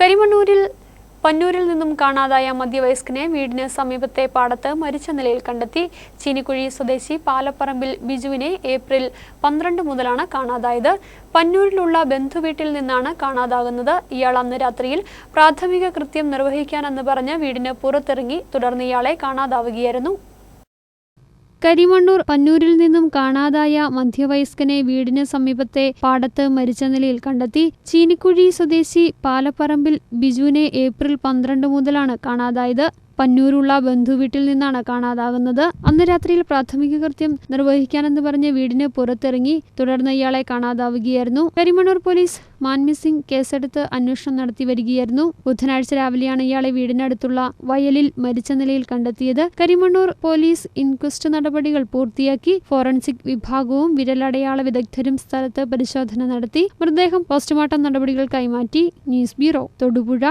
കരിമണ്ണൂരിൽ പന്നൂരിൽ നിന്നും കാണാതായ മധ്യവയസ്കനെ വീടിന് സമീപത്തെ പാടത്ത് മരിച്ച നിലയിൽ കണ്ടെത്തി. ചീനിക്കുഴി സ്വദേശി പാലപ്പറമ്പിൽ ബിജുവിനെ ഏപ്രിൽ പന്ത്രണ്ട് മുതലാണ് കാണാതായത്. പന്നൂരിലുള്ള ബന്ധുവീട്ടിൽ നിന്നാണ് കാണാതാകുന്നത്. ഇയാൾ അന്ന് രാത്രിയിൽ പ്രാഥമിക കൃത്യം നിർവഹിക്കാനെന്ന് പറഞ്ഞ് വീടിന് പുറത്തിറങ്ങി തുടർന്ന് ഇയാളെ കാണാതാവുകയായിരുന്നു. കരിമണ്ണൂർ പന്നൂരിൽ നിന്നും കാണാതായ മധ്യവയസ്കനെ വീടിന് സമീപത്തെ പാടത്ത് മരിച്ച നിലയിൽ കണ്ടെത്തി. ചീനിക്കുഴി സ്വദേശി പാലപ്പറമ്പിൽ ബിജുവിനെ ഏപ്രിൽ പന്ത്രണ്ട് മുതലാണ് കാണാതായത്. പന്നൂരുള്ള ബന്ധുവീട്ടിൽ നിന്നാണ് കാണാതാകുന്നത്. അന്ന് രാത്രിയിൽ പ്രാഥമിക കൃത്യം നിർവഹിക്കാനെന്ന് പറഞ്ഞ് വീടിന് പുറത്തിറങ്ങി തുടർന്ന് ഇയാളെ കാണാതാവുകയായിരുന്നു. കരിമണൂർ പോലീസ് മാൻ മിസ്സിംഗ് കേസെടുത്ത് അന്വേഷണം നടത്തി വരികയായിരുന്നു. ബുധനാഴ്ച രാവിലെയാണ് ഇയാളെ വീടിനടുത്തുള്ള വയലിൽ മരിച്ച നിലയിൽ കണ്ടെത്തിയത്. കരിമണ്ണൂർ പോലീസ് ഇൻക്വസ്റ്റ് നടപടികൾ പൂർത്തിയാക്കി ഫോറൻസിക് വിഭാഗവും വിരലടയാള വിദഗ്ധരും സ്ഥലത്ത് പരിശോധന നടത്തി. മൃതദേഹം പോസ്റ്റ്മോർട്ടം നടപടികൾ കൈമാറ്റി. News bureau Thodupuzha.